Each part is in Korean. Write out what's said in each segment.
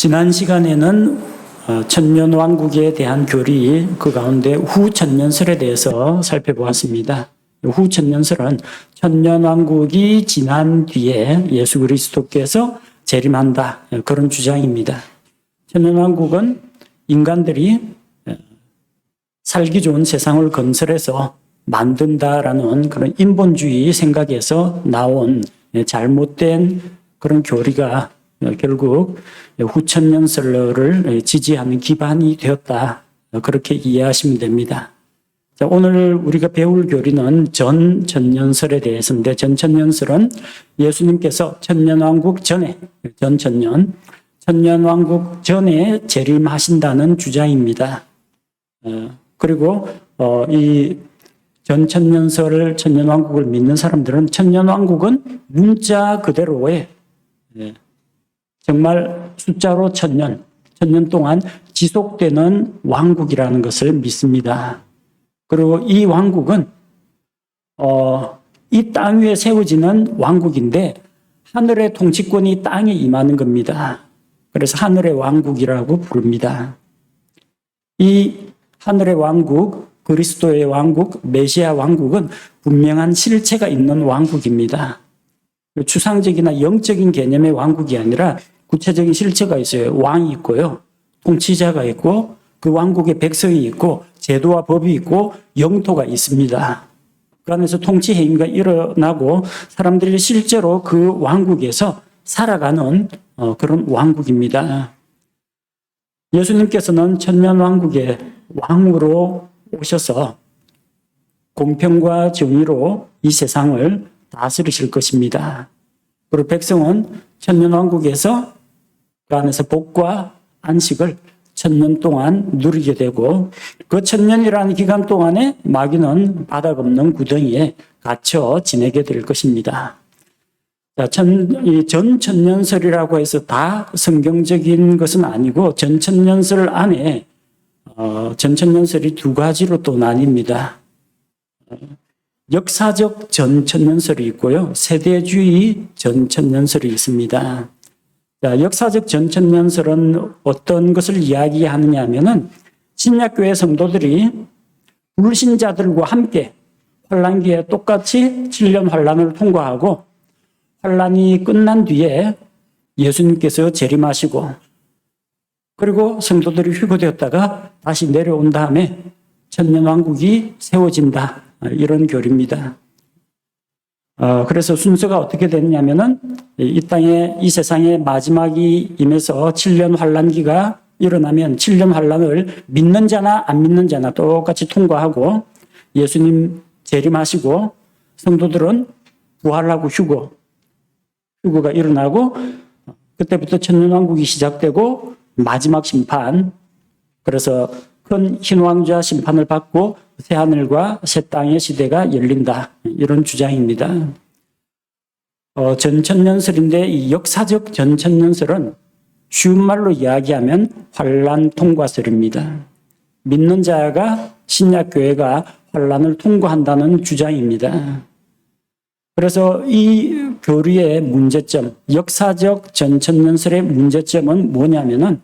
지난 시간에는 어, 천년 왕국에 대한 교리 그 가운데 후천년설에 대해서 살펴보았습니다. 후천년설은 천년 왕국이 지난 뒤에 예수 그리스도께서 재림한다 그런 주장입니다. 천년 왕국은 인간들이 어, 살기 좋은 세상을 건설해서 만든다라는 그런 인본주의 생각에서 나온 잘못된 그런 교리가 결국 후천년설을 지지하는 기반이 되었다. 그렇게 이해하시면 됩니다. 자, 오늘 우리가 배울 교리는 전 천년설에 대해서인데 전 천년설은 예수님께서 천년왕국 전에 전 천년 천년왕국 전에 재림하신다는 주장입니다. 어, 그리고 어, 이 전천년설을 천년왕국을 믿는 사람들은 천년왕국은 문자 그대로의 예, 정말 숫자로 천년, 천년 동안 지속되는 왕국이라는 것을 믿습니다. 그리고 이 왕국은 어, 이 땅 위에 세워지는 왕국인데 하늘의 통치권이 땅에 임하는 겁니다. 그래서 하늘의 왕국이라고 부릅니다. 이 하늘의 왕국, 그리스도의 왕국, 메시아 왕국은 분명한 실체가 있는 왕국입니다. 추상적이나 영적인 개념의 왕국이 아니라 구체적인 실체가 있어요. 왕이 있고요. 통치자가 있고 그 왕국의 백성이 있고 제도와 법이 있고 영토가 있습니다. 그 안에서 통치 행위가 일어나고 사람들이 실제로 그 왕국에서 살아가는 어, 그런 왕국입니다. 예수님께서는 천년 왕국의 왕으로 오셔서 공평과 정의로 이 세상을 다스리실 것입니다. 그리고 백성은 천년 왕국에서 그 안에서 복과 안식을 천년 동안 누리게 되고 그 천년이라는 기간 동안에 마귀는 바닥 없는 구덩이에 갇혀 지내게 될 것입니다. 전천년설이라고 해서 다 성경적인 것은 아니고 전천년설 안에 어, 전천년설이 두 가지로 또 나뉩니다. 어, 역사적 전천년설이 있고요. 세대주의 전천년설이 있습니다. 자, 역사적 전천년설은 어떤 것을 이야기하느냐 하면은 신약교회 성도들이 불신자들과 함께 환란기에 똑같이 7년 환란을 통과하고 환란이 끝난 뒤에 예수님께서 재림하시고 그리고 성도들이 휴거되었다가 다시 내려온 다음에 천년왕국이 세워진다. 이런 교리입니다. 어, 그래서 순서가 어떻게 되느냐면은 이 땅에 이 세상의 마지막이 임해서 7년 환란기가 일어나면 7년 환란을 믿는 자나 안 믿는 자나 똑같이 통과하고 예수님 재림하시고 성도들은 부활하고 휴거 휴거가 일어나고 그때부터 천년왕국이 시작되고 마지막 심판. 그래서 큰 흰왕좌 심판을 받고 새하늘과 새 땅의 시대가 열린다 이런 주장입니다. 어, 전천년설인데 이 역사적 전천년설은 쉬운 말로 이야기하면 환란 통과설입니다. 믿는 자가 신약 교회가 환란을 통과한다는 주장입니다. 그래서 이 교리의 문제점, 역사적 전천년설의 문제점은 뭐냐면은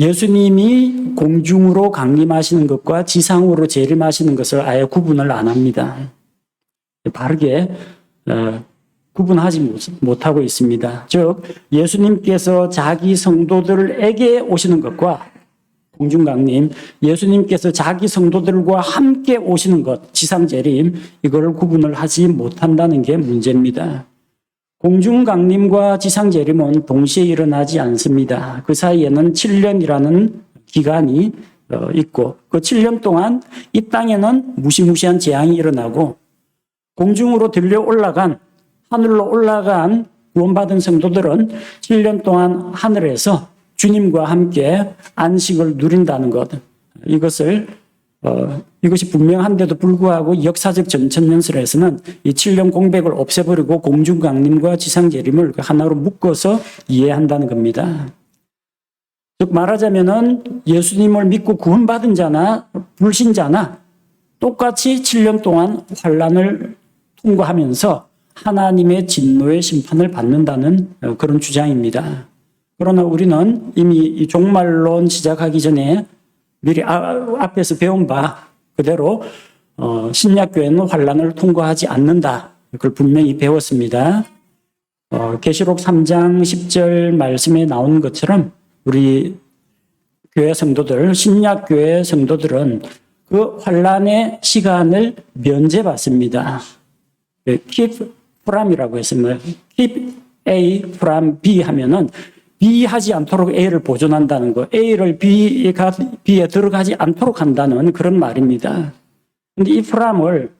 예수님이 공중으로 강림하시는 것과 지상으로 재림하시는 것을 아예 구분을 안 합니다. 바르게 어, 구분하지 못하고 있습니다. 즉 예수님께서 자기 성도들에게 오시는 것과 공중 강림, 예수님께서 자기 성도들과 함께 오시는 것, 지상 재림 이거를 구분을 하지 못한다는 게 문제입니다. 공중 강림과 지상 재림은 동시에 일어나지 않습니다. 그 사이에는 7년이라는 기간이 어, 있고 그 7년 동안 이 땅에는 무시무시한 재앙이 일어나고 공중으로 들려 올라간 하늘로 올라간 구원받은 성도들은 7년 동안 하늘에서 주님과 함께 안식을 누린다는 것 이것을 어, 이것이 분명한데도 불구하고 역사적 전천년설에서는 이 7년 공백을 없애버리고 공중강림과 지상재림을 하나로 묶어서 이해한다는 겁니다. 즉 말하자면은 예수님을 믿고 구원받은 자나 불신자나 똑같이 7년 동안 환란을 통과하면서 하나님의 진노의 심판을 받는다는 그런 주장입니다. 그러나 우리는 이미 이 종말론 시작하기 전에 미리 아- 앞에서 배운 바 그대로 어, 신약교회는 환란을 통과하지 않는다. 그걸 분명히 배웠습니다. 어, 계시록 3장 10절 말씀에 나온 것처럼 우리 교회 성도들, 신약 교회 성도들은 그 환란의 시간을 면제받습니다. 그 keep from이라고 했으면 keep A from B 하면은 B 하지 않도록 A를 보존한다는 거, A를 B가 B에 들어가지 않도록 한다는 그런 말입니다. 근데 이 from을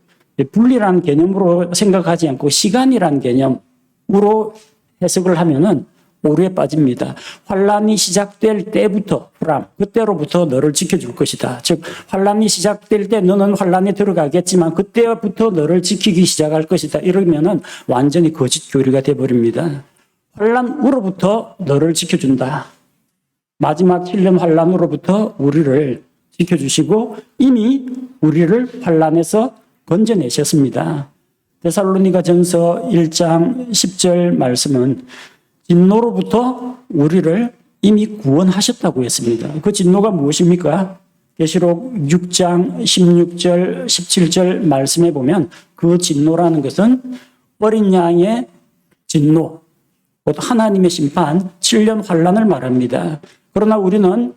분리라는 개념으로 생각하지 않고 시간이라는 개념으로 해석을 하면은 오류에 빠집니다. 환란이 시작될 때부터 프람 그때로부터 너를 지켜줄 것이다. 즉 환란이 시작될 때 너는 환란에 들어가겠지만 그때부터 너를 지키기 시작할 것이다. 이러면은 완전히 거짓 교리가 돼 버립니다. 환란으로부터 너를 지켜준다. 마지막 7년 환란으로부터 우리를 지켜주시고 이미 우리를 환란에서 건져내셨습니다. 데살로니가 전서 1장 10절 말씀은 진노로부터 우리를 이미 구원하셨다고 했습니다. 그 진노가 무엇입니까? 계시록 6장 16절 17절 말씀에 보면 그 진노라는 것은 어린 양의 진노, 곧 하나님의 심판, 7년 환란을 말합니다. 그러나 우리는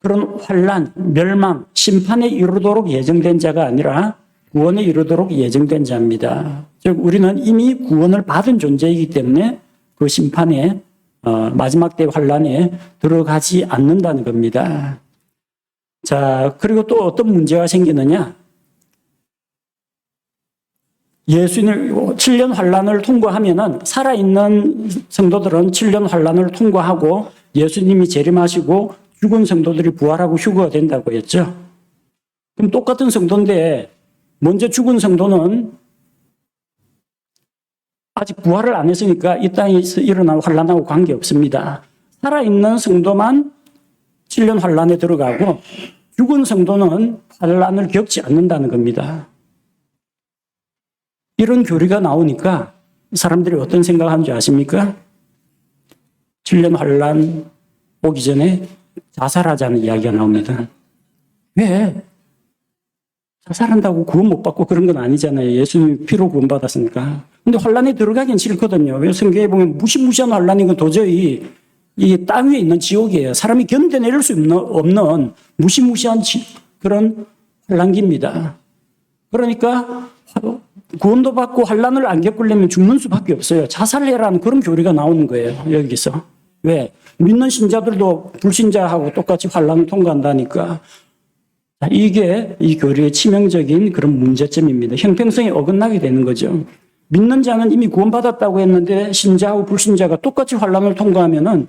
그런 환란, 멸망, 심판에 이르도록 예정된 자가 아니라 구원에 이르도록 예정된 자입니다. 즉 우리는 이미 구원을 받은 존재이기 때문에 그 심판에 어, 마지막 때 환란에 들어가지 않는다는 겁니다. 자 그리고 또 어떤 문제가 생기느냐? 예수님 7년 환란을 통과하면은 살아있는 성도들은 7년 환란을 통과하고 예수님이 재림하시고 죽은 성도들이 부활하고 휴거가 된다고 했죠. 그럼 똑같은 성도인데 먼저 죽은 성도는 아직 부활을 안 했으니까 이 땅에서 일어난 환란하고 관계없습니다. 살아있는 성도만 7년 환란에 들어가고 죽은 성도는 환란을 겪지 않는다는 겁니다. 이런 교리가 나오니까 사람들이 어떤 생각하는지 아십니까? 7년 환란 오기 전에 자살하자는 이야기가 나옵니다. 왜? 자살한다고 구원 못 받고 그런 건 아니잖아요. 예수님 피로 구원 받았으니까. 근데 환란에 들어가긴 싫거든요. 왜 성경에 보면 무시무시한 환란인 건 도저히 이 땅 위에 있는 지옥이에요. 사람이 견뎌낼 수 없는, 무시무시한 지, 그런 환란기입니다. 그러니까 구원도 받고 환란을 안 겪으려면 죽는 수밖에 없어요. 자살해라는 그런 교리가 나오는 거예요. 여기서. 왜? 믿는 신자들도 불신자하고 똑같이 환란을 통과한다니까. 자, 이게 이 교리의 치명적인 그런 문제점입니다. 형평성이 어긋나게 되는 거죠. 믿는 자는 이미 구원받았다고 했는데 신자하고 불신자가 똑같이 환란을 통과하면은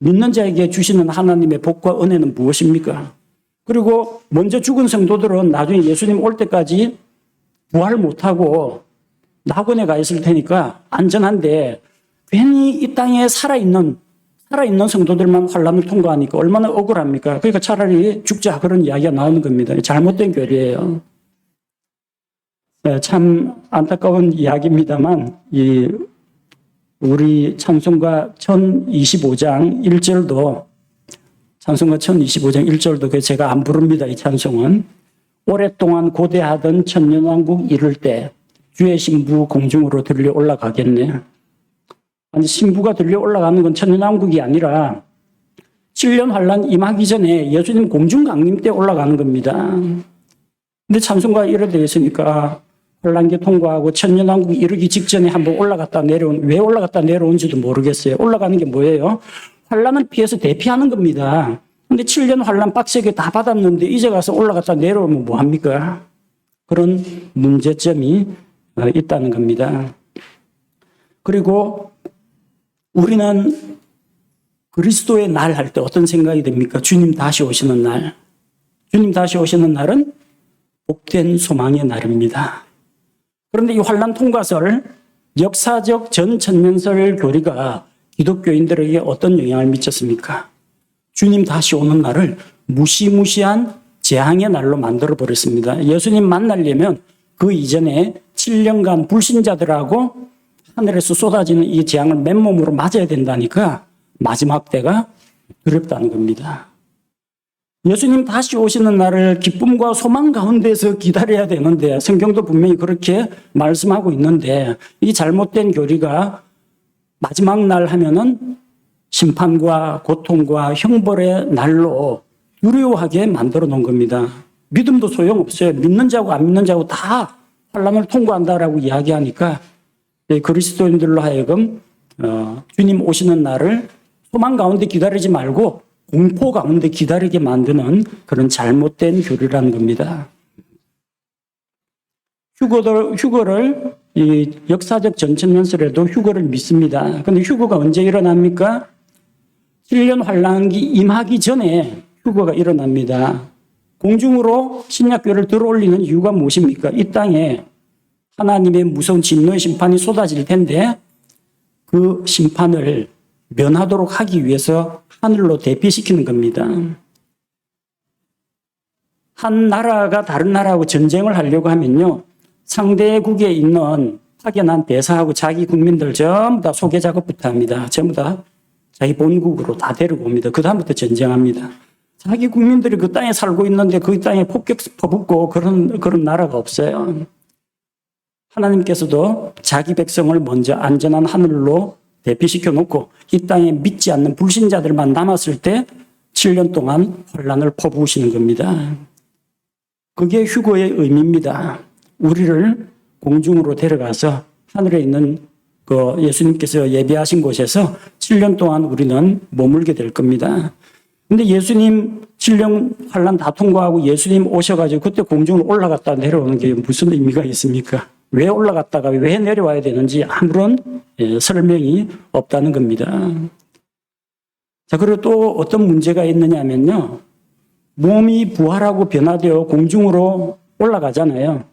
믿는 자에게 주시는 하나님의 복과 은혜는 무엇입니까? 그리고 먼저 죽은 성도들은 나중에 예수님 올 때까지 부활 못하고 낙원에 가 있을 테니까 안전한데 괜히 이 땅에 살아있는 살아있는 성도들만 환란을 통과하니까 얼마나 억울합니까? 그러니까 차라리 죽자 그런 이야기가 나오는 겁니다. 잘못된 교리예요. 네, 참 안타까운 이야기입니다만 이 우리 찬송가 1025장 1절도 찬송가 1025장 1절도 그 제가 안 부릅니다. 이 찬송은 오랫동안 고대하던 천년왕국 이룰 때 주의 신부 공중으로 들려 올라가겠네. 아니 신부가 들려 올라가는 건 천년왕국이 아니라 7년 환란 임하기 전에 예수님 공중 강림 때 올라가는 겁니다. 근데 찬송가 이래 되어 있으니까 환란기 통과하고 천년왕국 이르기 직전에 한번 올라갔다 내려온 왜 올라갔다 내려온지도 모르겠어요. 올라가는 게 뭐예요? 환란을 피해서 대피하는 겁니다. 근데 7년 환란 빡세게 다 받았는데 이제 가서 올라갔다 내려오면 뭐 합니까? 그런 문제점이 어, 있다는 겁니다. 그리고 우리는 그리스도의 날 할 때 어떤 생각이 듭니까? 주님 다시 오시는 날. 주님 다시 오시는 날은 복된 소망의 날입니다. 그런데 이 환란 통과설, 역사적 전천년설 교리가 기독교인들에게 어떤 영향을 미쳤습니까? 주님 다시 오는 날을 무시무시한 재앙의 날로 만들어 버렸습니다. 예수님 만나려면 그 이전에 7년간 불신자들하고 하늘에서 쏟아지는 이 재앙을 맨몸으로 맞아야 된다니까 마지막 때가 두렵다는 겁니다. 예수님 다시 오시는 날을 기쁨과 소망 가운데서 기다려야 되는데 성경도 분명히 그렇게 말씀하고 있는데 이 잘못된 교리가 마지막 날 하면은 심판과 고통과 형벌의 날로 두려워하게 만들어 놓은 겁니다. 믿음도 소용없어요. 믿는 자고 안 믿는 자고 다 환란을 통과한다라고 이야기하니까 그리스도인들로 하여금 어, 주님 오시는 날을 소망 가운데 기다리지 말고 공포 가운데 기다리게 만드는 그런 잘못된 교리라는 겁니다. 휴거를, 휴거를 이 역사적 전천년설에도 휴거를 믿습니다. 근데 휴거가 언제 일어납니까? 7년 환란기 임하기 전에 휴거가 일어납니다. 공중으로 신약교를 들어올리는 이유가 무엇입니까? 이 땅에 하나님의 무서운 진노의 심판이 쏟아질 텐데 그 심판을 면하도록 하기 위해서 하늘로 대피시키는 겁니다. 한 나라가 다른 나라하고 전쟁을 하려고 하면요. 상대국에 있는 파견한 대사하고 자기 국민들 전부 다 소개 작업부터 합니다. 전부 다 자기 본국으로 다 데리고 옵니다. 그다음부터 전쟁합니다. 자기 국민들이 그 땅에 살고 있는데 그 땅에 폭격 퍼붓고 그런, 그런 나라가 없어요. 하나님께서도 자기 백성을 먼저 안전한 하늘로 대피시켜 놓고 이 땅에 믿지 않는 불신자들만 남았을 때 7년 동안 혼란을 퍼부으시는 겁니다. 그게 휴거의 의미입니다. 우리를 공중으로 데려가서 하늘에 있는 그 예수님께서 예비하신 곳에서 7년 동안 우리는 머물게 될 겁니다. 근데 예수님 7년 환란 다 통과하고 예수님 오셔가지고 그때 공중으로 올라갔다 내려오는 게 무슨 의미가 있습니까? 왜 올라갔다가 왜 내려와야 되는지 아무런 예, 설명이 없다는 겁니다. 자, 그리고 또 어떤 문제가 있느냐면요. 몸이 부활하고 변화되어 공중으로 올라가잖아요.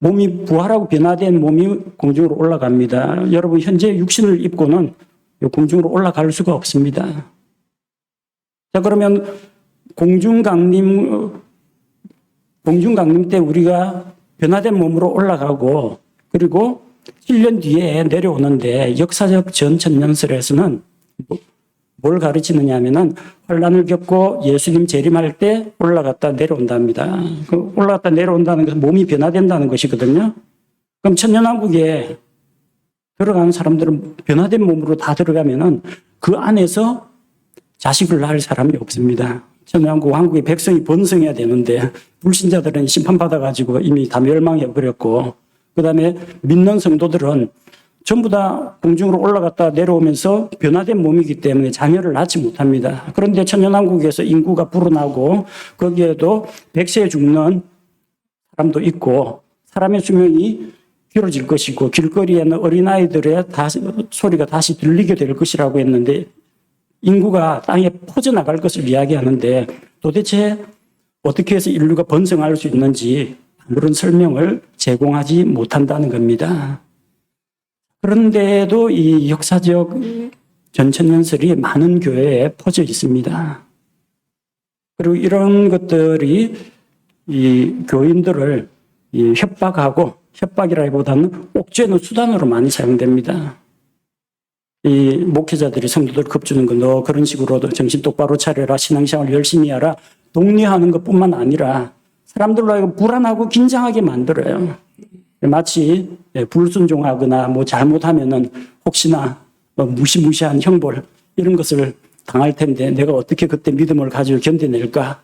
몸이 부활하고 변화된 몸이 공중으로 올라갑니다. 여러분, 현재 육신을 입고는 공중으로 올라갈 수가 없습니다. 자, 그러면 공중 강림, 공중 강림 때 우리가 변화된 몸으로 올라가고 그리고 1년 뒤에 내려오는데 역사적 전천년설에서는 뭐- 뭘 가르치느냐 하면은 환란을 겪고 예수님 재림할 때 올라갔다 내려온답니다. 그 올라갔다 내려온다는 것은 몸이 변화된다는 것이거든요. 그럼 천년왕국에 들어가는 사람들은 변화된 몸으로 다 들어가면은 그 안에서 자식을 낳을 사람이 없습니다. 천년왕국 한국의 백성이 번성해야 되는데 불신자들은 심판받아가지고 이미 다 멸망해 버렸고 그 다음에 믿는 성도들은 전부 다 공중으로 올라갔다 내려오면서 변화된 몸이기 때문에 자녀를 낳지 못합니다. 그런데 천년왕국에서 인구가 불어나고 거기에도 백세에 죽는 사람도 있고 사람의 수명이 길어질 것이고 길거리에는 어린아이들의 다시, 소리가 다시 들리게 될 것이라고 했는데 인구가 땅에 퍼져나갈 것을 이야기하는데 도대체 어떻게 해서 인류가 번성할 수 있는지 아무런 설명을 제공하지 못한다는 겁니다. 그런데도 이 역사적 전천년설이 많은 교회에 퍼져 있습니다. 그리고 이런 것들이 이 교인들을 이 협박하고 협박이라기보다는 옥죄는 수단으로 많이 사용됩니다. 이 목회자들이 성도들 겁주는 거너 그런 식으로 정신 똑바로 차려라 신앙생활 열심히 하라 독려하는 것뿐만 아니라 사람들로 하여금 불안하고 긴장하게 만들어요. 마치 불순종하거나 뭐 잘못하면은 혹시나 뭐 무시무시한 형벌 이런 것을 당할 텐데 내가 어떻게 그때 믿음을 가지고 견뎌낼까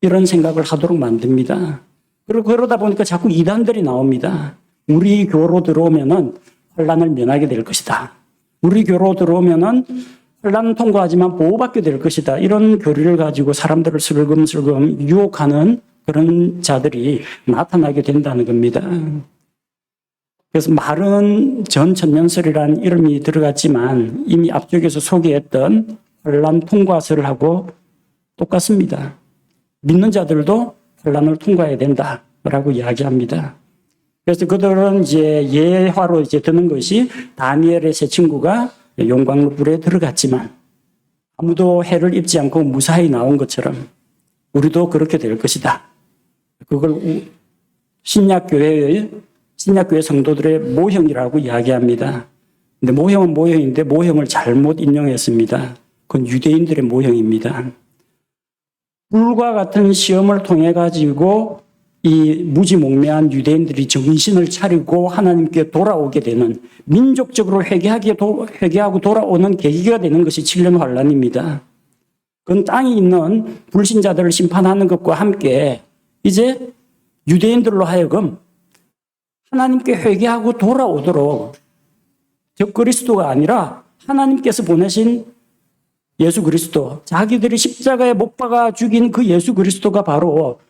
이런 생각을 하도록 만듭니다. 그리고 그러다 보니까 자꾸 이단들이 나옵니다. 우리 교로 들어오면은 환란을 면하게 될 것이다. 우리 교로 들어오면은 혼란 통과하지만 보호받게 될 것이다. 이런 교리를 가지고 사람들을 슬금슬금 유혹하는 그런 자들이 나타나게 된다는 겁니다. 그래서 말은 전천년설이라는 이름이 들어갔지만 이미 앞쪽에서 소개했던 혼란 통과설하고 똑같습니다. 믿는 자들도 혼란을 통과해야 된다라고 이야기합니다. 그래서 그들은 이제 예화로 이제 드는 것이 다니엘의 세 친구가 용광로 불에 들어갔지만 아무도 해를 입지 않고 무사히 나온 것처럼 우리도 그렇게 될 것이다. 그걸 신약교회의 신약교회 성도들의 모형이라고 이야기합니다. 근데 모형은 모형인데 모형을 잘못 인용했습니다. 그건 유대인들의 모형입니다. 불과 같은 시험을 통해 가지고 이 무지몽매한 유대인들이 정신을 차리고 하나님께 돌아오게 되는 민족적으로 회개하게 도, 회개하고 돌아오는 계기가 되는 것이 7년 환란입니다. 그건 땅에 있는 불신자들을 심판하는 것과 함께 이제 유대인들로 하여금 하나님께 회개하고 돌아오도록 적 그리스도가 아니라 하나님께서 보내신 예수 그리스도, 자기들이 십자가에 못 박아 죽인 그 예수 그리스도가 바로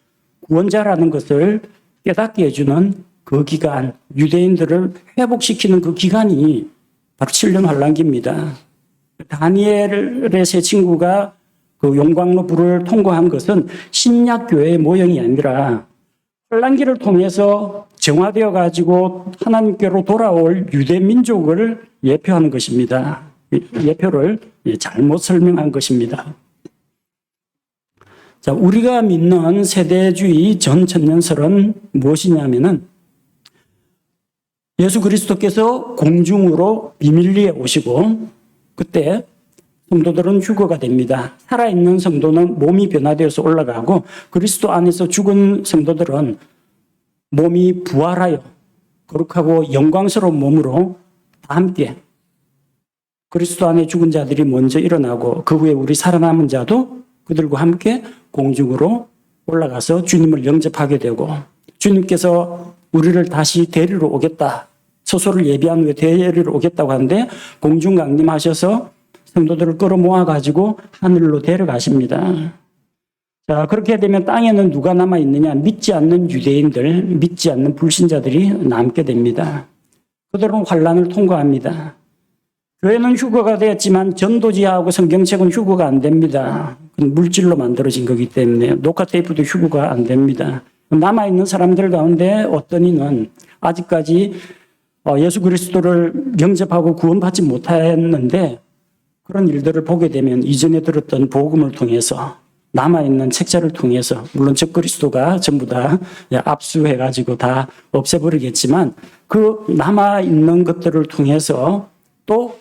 구원자라는 것을 깨닫게 해주는 그 기간, 유대인들을 회복시키는 그 기간이 바로 7년 환란기입니다. 다니엘의 세 친구가 그 용광로 불을 통과한 것은 신약 교회의 모형이 아니라 환란기를 통해서 정화되어 가지고 하나님께로 돌아올 유대 민족을 예표하는 것입니다. 예표를 잘못 설명한 것입니다. 자, 우리가 믿는 세대주의 전 천년설은 무엇이냐면은 예수 그리스도께서 공중으로 비밀리에 오시고 그때 성도들은 휴거가 됩니다. 살아있는 성도는 몸이 변화되어서 올라가고 그리스도 안에서 죽은 성도들은 몸이 부활하여 거룩하고 영광스러운 몸으로 다 함께 그리스도 안에 죽은 자들이 먼저 일어나고 그 후에 우리 살아남은 자도 그들과 함께 공중으로 올라가서 주님을 영접하게 되고 주님께서 우리를 다시 데리러 오겠다. 소소를 예비한 후에 데리러 오겠다고 하는데 공중 강림하셔서 성도들을 끌어모아 가지고 하늘로 데려가십니다. 자, 그렇게 되면 땅에는 누가 남아 있느냐? 믿지 않는 유대인들, 믿지 않는 불신자들이 남게 됩니다. 그들은 환란을 통과합니다. 교회는 휴거가 되었지만 전도지하고 성경책은 휴거가 안 됩니다. 물질로 만들어진 거기 때문에 녹화 테이프도 휴거가 안 됩니다. 남아 있는 사람들 가운데 어떤 이는 아직까지 어, 예수 그리스도를 영접하고 구원받지 못했는데 그런 일들을 보게 되면 이전에 들었던 복음을 통해서 남아있는 책자를 통해서 물론 적 그리스도가 전부 다 압수해가지고 다 없애버리겠지만 그 남아있는 것들을 통해서 또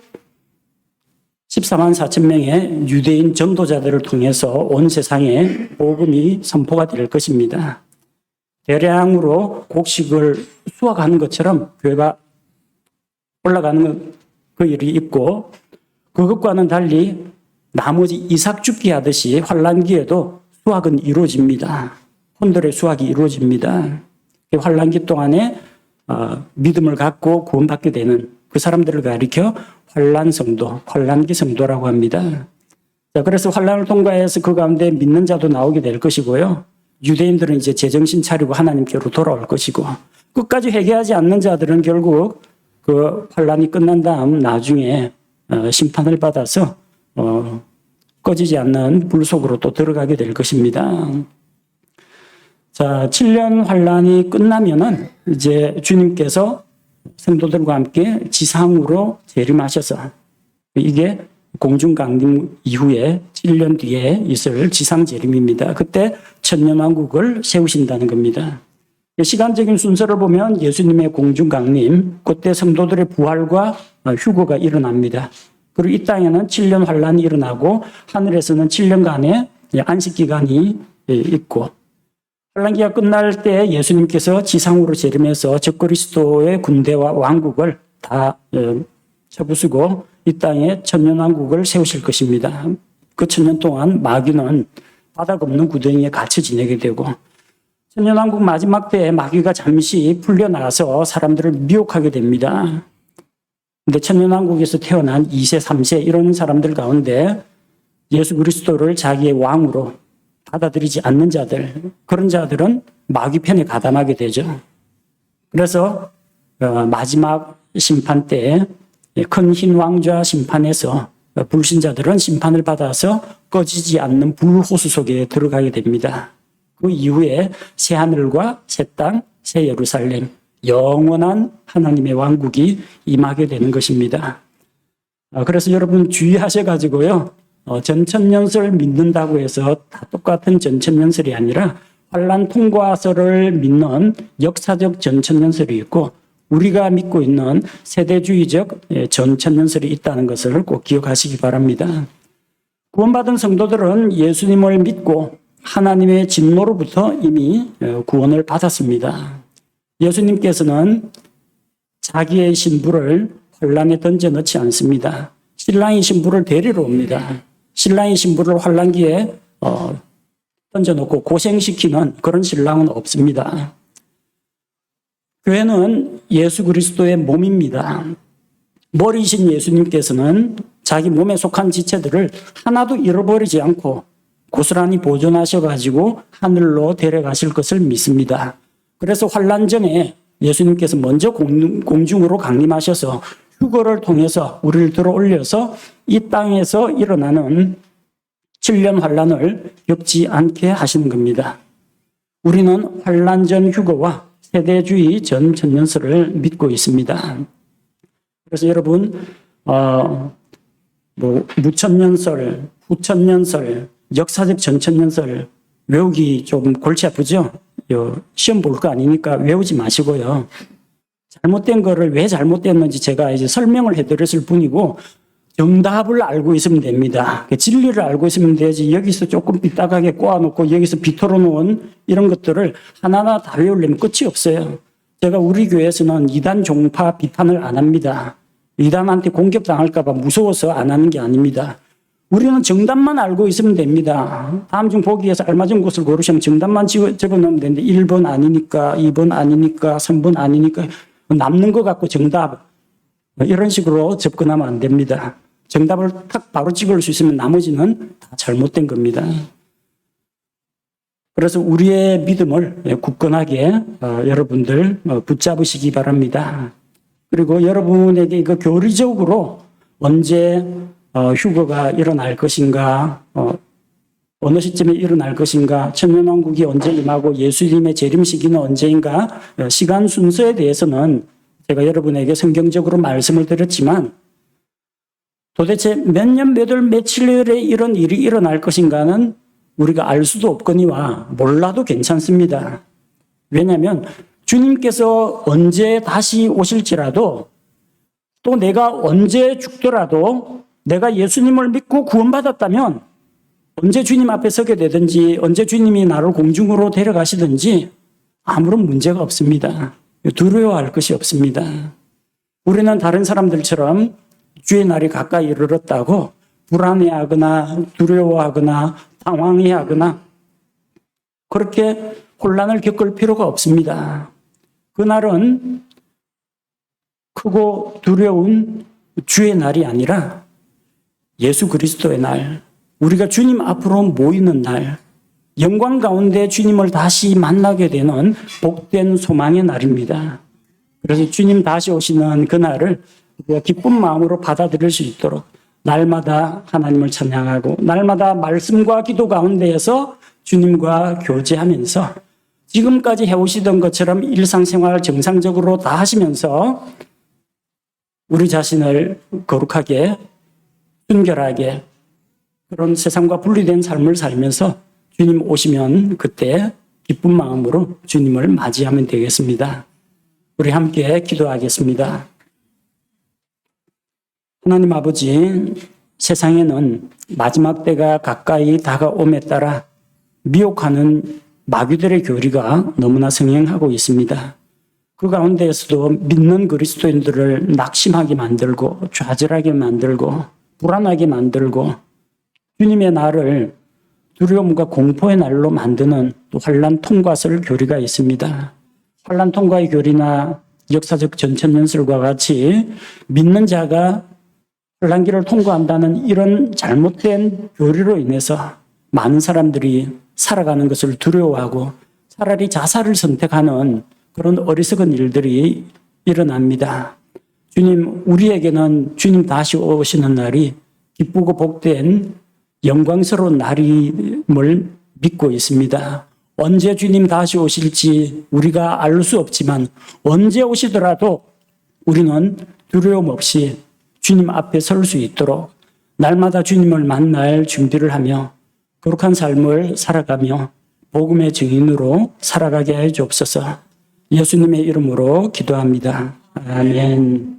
14만 4천 명의 유대인 전도자들을 통해서 온 세상에 복음이 선포가 될 것입니다. 대량으로 곡식을 수확하는 것처럼 교회가 올라가는 그 일이 있고 그것과는 달리 나머지 이삭 죽기 하듯이 환란기에도 수확은 이루어집니다. 혼들의 수확이 이루어집니다. 환란기 동안에 어, 믿음을 갖고 구원받게 되는 그 사람들을 가리켜 환란 성도, 환란기 성도라고 합니다. 자, 그래서 환란을 통과해서 그 가운데 믿는 자도 나오게 될 것이고요. 유대인들은 이제 제정신 차리고 하나님께로 돌아올 것이고 끝까지 회개하지 않는 자들은 결국 그 환란이 끝난 다음 나중에 어, 심판을 받아서 어, 꺼지지 않는 불 속으로 또 들어가게 될 것입니다. 자, 7년 환란이 끝나면은 이제 주님께서 성도들과 함께 지상으로 재림하셔서 이게 공중 강림 이후에 7년 뒤에 있을 지상 재림입니다. 그때 천년왕국을 세우신다는 겁니다. 시간적인 순서를 보면 예수님의 공중 강림, 그때 성도들의 부활과 휴거가 일어납니다. 그리고 이 땅에는 7년 환란이 일어나고 하늘에서는 7년간의 안식 기간이 있고 환란기가 끝날 때 예수님께서 지상으로 재림해서 적그리스도의 군대와 왕국을 다 어, 쳐부수고 이 땅에 천년 왕국을 세우실 것입니다. 그 천년 동안 마귀는 바닥 없는 구덩이에 갇혀 지내게 되고 천년왕국 마지막 때에 마귀가 잠시 풀려나가서 사람들을 미혹하게 됩니다. 근데 천년왕국에서 태어난 2세, 3세 이런 사람들 가운데 예수 그리스도를 자기의 왕으로 받아들이지 않는 자들, 그런 자들은 마귀 편에 가담하게 되죠. 그래서 어, 마지막 심판 때큰흰 왕좌 심판에서 불신자들은 심판을 받아서 꺼지지 않는 불호수 속에 들어가게 됩니다. 그 이후에 새 하늘과 새 땅, 새 예루살렘, 영원한 하나님의 왕국이 임하게 되는 것입니다. 아, 그래서 여러분 주의하셔가지고요. 어, 전천년설 믿는다고 해서 다 똑같은 전천년설이 아니라 환란 통과설을 믿는 역사적 전천년설이 있고 우리가 믿고 있는 세대주의적 예, 전천년설이 있다는 것을 꼭 기억하시기 바랍니다. 구원받은 성도들은 예수님을 믿고 하나님의 진노로부터 이미 어, 구원을 받았습니다. 예수님께서는 자기의 신부를 환란에 던져 넣지 않습니다. 신랑이 신부를 데리러 옵니다. 신랑이 신부를 환란기에 어, 던져 놓고 고생시키는 그런 신랑은 없습니다. 교회는 예수 그리스도의 몸입니다. 머리이신 예수님께서는 자기 몸에 속한 지체들을 하나도 잃어버리지 않고 고스란히 보존하셔 가지고 하늘로 데려가실 것을 믿습니다. 그래서 환란 전에 예수님께서 먼저 공- 공중으로 강림하셔서 휴거를 통해서 우리를 들어 올려서 이 땅에서 일어나는 7년 환란을 겪지 않게 하시는 겁니다. 우리는 환란 전 휴거와 세대주의 전 천년설을 믿고 있습니다. 그래서 여러분 어, 뭐 무천년설, 후천년설, 역사적 전천년설 외우기 좀 골치 아프죠? 요, 시험 볼 거 아니니까 외우지 마시고요. 잘못된 거를 왜 잘못됐는지 제가 이제 설명을 해드렸을 뿐이고 정답을 알고 있으면 됩니다. 그 진리를 알고 있으면 되지 여기서 조금 삐딱하게 꼬아놓고 여기서 비틀어 놓은 이런 것들을 하나하나 다 외우려면 끝이 없어요. 제가 우리 교회에서는 이단 종파 비판을 안 합니다. 이단한테 공격당할까봐 무서워서 안 하는 게 아닙니다. 우리는 정답만 알고 있으면 됩니다. 다음 중 보기에서 알맞은 곳을 고르시면 정답만 집- 집어넣으면 되는데 1번 아니니까, 2번 아니니까, 3번 아니니까 남는 것 같고 정답 이런 식으로 접근하면 안 됩니다. 정답을 탁 바로 찍을 수 있으면 나머지는 다 잘못된 겁니다. 그래서 우리의 믿음을 굳건하게 어, 여러분들 어, 붙잡으시기 바랍니다. 그리고 여러분에게 이거 교리적으로 언제 어, 휴거가 일어날 것인가, 어, 어느 시점에 일어날 것인가, 천년왕국이 언제 임하고 예수님의 재림 시기는 언제인가, 어, 시간 순서에 대해서는 제가 여러분에게 성경적으로 말씀을 드렸지만 도대체 몇 년, 몇 월, 며칠에 이런 일이 일어날 것인가는 우리가 알 수도 없거니와 몰라도 괜찮습니다. 왜냐하면 주님께서 언제 다시 오실지라도 또 내가 언제 죽더라도 내가 예수님을 믿고 구원받았다면 언제 주님 앞에 서게 되든지 언제 주님이 나를 공중으로 데려가시든지 아무런 문제가 없습니다. 두려워할 것이 없습니다. 우리는 다른 사람들처럼 주의 날이 가까이 이르렀다고 불안해하거나 두려워하거나 당황해하거나 그렇게 혼란을 겪을 필요가 없습니다. 그날은 크고 두려운 주의 날이 아니라 예수 그리스도의 날, 우리가 주님 앞으로 모이는 날, 영광 가운데 주님을 다시 만나게 되는 복된 소망의 날입니다. 그래서 주님 다시 오시는 그날을 우리가 기쁜 마음으로 받아들일 수 있도록 날마다 하나님을 찬양하고 날마다 말씀과 기도 가운데에서 주님과 교제하면서 지금까지 해오시던 것처럼 일상생활 정상적으로 다 하시면서 우리 자신을 거룩하게 순결하게 그런 세상과 분리된 삶을 살면서 주님 오시면 그때 기쁜 마음으로 주님을 맞이하면 되겠습니다. 우리 함께 기도하겠습니다. 하나님 아버지, 세상에는 마지막 때가 가까이 다가옴에 따라 미혹하는 마귀들의 교리가 너무나 성행하고 있습니다. 그 가운데에서도 믿는 그리스도인들을 낙심하게 만들고 좌절하게 만들고 불안하게 만들고 주님의 날을 두려움과 공포의 날로 만드는 또 환란 통과설 교리가 있습니다. 환란 통과의 교리나 역사적 전천연설과 같이 믿는 자가 환란기를 통과한다는 이런 잘못된 교리로 인해서 많은 사람들이 살아가는 것을 두려워하고 차라리 자살을 선택하는 그런 어리석은 일들이 일어납니다. 주님, 우리에게는 주님 다시 오시는 날이 기쁘고 복된 영광스러운 날임을 믿고 있습니다. 언제 주님 다시 오실지 우리가 알 수 없지만 언제 오시더라도 우리는 두려움 없이 주님 앞에 설 수 있도록 날마다 주님을 만날 준비를 하며 거룩한 삶을 살아가며 복음의 증인으로 살아가게 해 주옵소서. 예수님의 이름으로 기도합니다. 아멘.